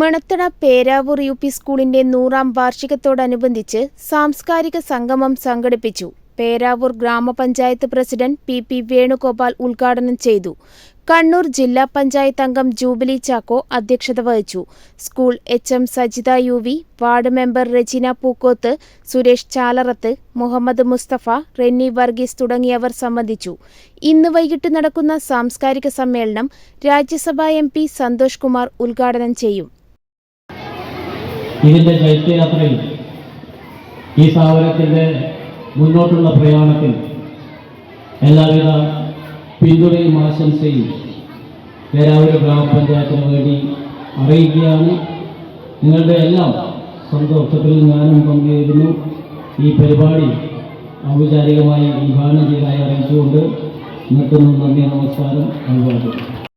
മണത്തട Peravoor U P സ്കൂളിന്റെ നൂറാം വാർഷികത്തോടനുബന്ധിച്ച് സാംസ്കാരിക സംഗമം സംഘടിപ്പിച്ചു. പേരാവൂർ ഗ്രാമപഞ്ചായത്ത് പ്രസിഡന്റ് പി പി വേണുഗോപാൽ ഉദ്ഘാടനം ചെയ്തു. കണ്ണൂർ ജില്ലാ പഞ്ചായത്ത് അംഗം ജൂബിലി ചാക്കോ അധ്യക്ഷത വഹിച്ചു. School H M Sajitha U V ward member Rejina Pookkoth Suresh Chalarath Muhammad Mustafa Renny Varghese തുടങ്ങിയവർ സംബന്ധിച്ചു. ഇന്ന് വൈകിട്ട് നടക്കുന്ന സാംസ്കാരിക സമ്മേളനം രാജ്യസഭാ എം സന്തോഷ് കുമാർ ഉദ്ഘാടനം ചെയ്യും. ഇതിന്റെ ചൈത്യയാത്രയിൽ ഈ സ്ഥാപനത്തിന്റെ മുന്നോട്ടുള്ള പ്രയാണത്തിൽ എല്ലാവിധ പിന്തുണയും ആശംസയും പേരാവൂർ ഗ്രാമപഞ്ചായത്തിന് വേണ്ടി അറിയിക്കുകയാണ്. നിങ്ങളുടെ എല്ലാം സന്തോഷത്തിൽ ഞാനും പങ്കുചേരുന്നു ഈ പരിപാടി ഔപചാരികമായി ഉദ്ഘാടനം ചെയ്തതായി അറിയിച്ചുകൊണ്ട് നിർത്തുന്നു നന്ദി നമസ്കാരം. അനുഭവപ്പെടുന്നു